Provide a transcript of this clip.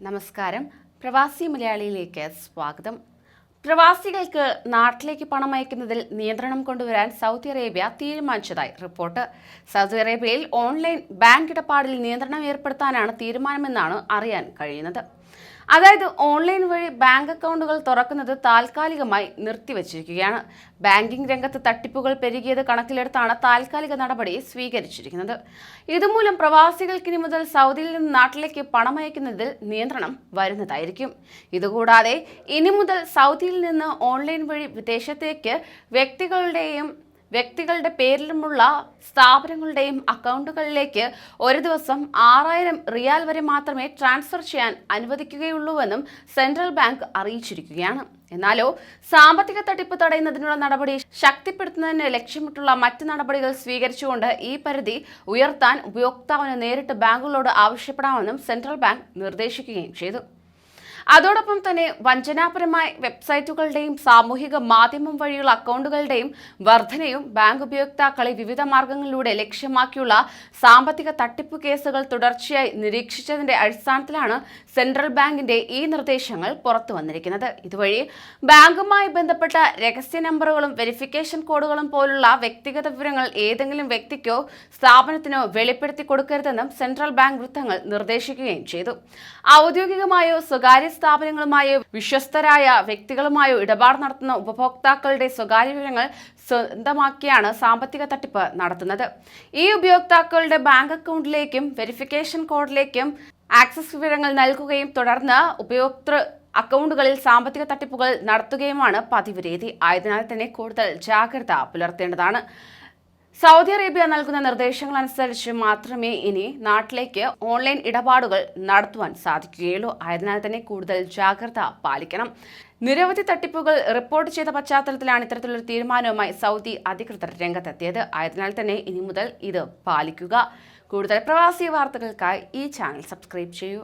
നമസ്കാരം. പ്രവാസി മലയാളിയിലേക്ക് സ്വാഗതം. പ്രവാസികൾക്ക് നാട്ടിലേക്ക് പണം അയക്കുന്നതിൽ നിയന്ത്രണം കൊണ്ടുവരാൻ സൗദി അറേബ്യ തീരുമാനിച്ചതായി റിപ്പോർട്ട്. സൗദി അറേബ്യയിൽ ഓൺലൈൻ ബാങ്ക് ഇടപാടിൽ നിയന്ത്രണം ഏർപ്പെടുത്താനാണ് തീരുമാനമെന്നാണ് അറിയാൻ കഴിയുന്നത്. അതായത് ഓൺലൈൻ വഴി ബാങ്ക് അക്കൗണ്ടുകൾ തുറക്കുന്നത് താൽക്കാലികമായി നിർത്തിവച്ചിരിക്കുകയാണ്. ബാങ്കിംഗ് രംഗത്ത് തട്ടിപ്പുകൾ പെരുകിയത് കണക്കിലെടുത്താണ് താൽക്കാലിക നടപടി സ്വീകരിച്ചിരിക്കുന്നത്. ഇതുമൂലം പ്രവാസികൾക്ക് ഇനി മുതൽ സൗദിയിൽ നിന്ന് നാട്ടിലേക്ക് പണമയക്കുന്നതിൽ നിയന്ത്രണം വരുന്നതായിരിക്കും. ഇതുകൂടാതെ ഇനി മുതൽ സൗദിയിൽ നിന്ന് ഓൺലൈൻ വഴി വിദേശത്തേക്ക് വ്യക്തികളുടെയും വ്യക്തികളുടെ പേരിലുമുള്ള സ്ഥാപനങ്ങളുടെയും അക്കൗണ്ടുകളിലേക്ക് ഒരു ദിവസം ആറായിരം റിയാൽ വരെ മാത്രമേ ട്രാൻസ്ഫർ ചെയ്യാൻ അനുവദിക്കുകയുള്ളൂവെന്നും സെൻട്രൽ ബാങ്ക് അറിയിച്ചിരിക്കുകയാണ്. എന്നാലോ സാമ്പത്തിക തട്ടിപ്പ് തടയുന്നതിനുള്ള നടപടി ശക്തിപ്പെടുത്തുന്നതിന് ലക്ഷ്യമിട്ടുള്ള മറ്റ് നടപടികൾ സ്വീകരിച്ചുകൊണ്ട് ഈ പരിധി ഉയർത്താൻ ഉപയോക്താവിന് നേരിട്ട് ബാങ്കുകളോട് ആവശ്യപ്പെടാമെന്നും സെൻട്രൽ ബാങ്ക് നിർദ്ദേശിക്കുകയും ചെയ്തു. അതോടൊപ്പം തന്നെ വഞ്ചനാപരമായ വെബ്സൈറ്റുകളുടെയും സാമൂഹിക മാധ്യമം വഴിയുള്ള അക്കൗണ്ടുകളുടെയും വർധനയും ബാങ്ക് ഉപയോക്താക്കളെ വിവിധ മാർഗങ്ങളിലൂടെ ലക്ഷ്യമാക്കിയുള്ള സാമ്പത്തിക തട്ടിപ്പ് കേസുകൾ തുടർച്ചയായി നിരീക്ഷിച്ചതിന്റെ അടിസ്ഥാനത്തിലാണ് സെൻട്രൽ ബാങ്കിന്റെ ഈ നിർദ്ദേശങ്ങൾ പുറത്തു വന്നിരിക്കുന്നത്. ഇതുവഴി ബാങ്കുമായി ബന്ധപ്പെട്ട രഹസ്യ നമ്പറുകളും വെരിഫിക്കേഷൻ കോഡുകളും പോലുള്ള വ്യക്തിഗത വിവരങ്ങൾ ഏതെങ്കിലും വ്യക്തിക്കോ സ്ഥാപനത്തിനോ വെളിപ്പെടുത്തി കൊടുക്കരുതെന്നും സെൻട്രൽ ബാങ്ക് വൃത്തങ്ങൾ നിർദ്ദേശിക്കുകയും ചെയ്തു. ഔദ്യോഗികമായോ സ്വകാര്യ സ്ഥാപനങ്ങളുമായോ വിശ്വസ്തരായ വ്യക്തികളുമായോ ഇടപാട് നടത്തുന്ന ഉപഭോക്താക്കളുടെ സ്വകാര്യ വിവരങ്ങൾ സ്വന്തമാക്കിയാണ് സാമ്പത്തിക തട്ടിപ്പ് നടത്തുന്നത്. ഈ ഉപയോക്താക്കളുടെ ബാങ്ക് അക്കൗണ്ടിലേക്കും വെരിഫിക്കേഷൻ കോഡിലേക്കും ആക്സസ് വിവരങ്ങൾ നൽകുകയും തുടർന്ന് ഉപയോക്തൃ അക്കൗണ്ടുകളിൽ സാമ്പത്തിക തട്ടിപ്പുകൾ നടത്തുകയുമാണ് പതിവ് രീതി. ആയതിനാൽ തന്നെ കൂടുതൽ ജാഗ്രത പുലർത്തേണ്ടതാണ്. സൗദി അറേബ്യ നൽകുന്ന നിർദ്ദേശങ്ങൾ അനുസരിച്ച് മാത്രമേ ഇനി നാട്ടിലേക്ക് ഓൺലൈൻ ഇടപാടുകൾ നടത്തുവാൻ സാധിക്കുകയുള്ളൂ. ആയതിനാൽ തന്നെ കൂടുതൽ ജാഗ്രത പാലിക്കണം. നിരവധി തട്ടിപ്പുകൾ റിപ്പോർട്ട് ചെയ്ത പശ്ചാത്തലത്തിലാണ് ഇത്തരത്തിലൊരു തീരുമാനവുമായി സൗദി അധികൃതർ രംഗത്തെത്തിയത്. ആയതിനാൽ തന്നെ ഇനി മുതൽ ഇത് പാലിക്കുക. കൂടുതൽ പ്രവാസി വാർത്തകൾക്കായി ഈ ചാനൽ സബ്സ്ക്രൈബ് ചെയ്യൂ.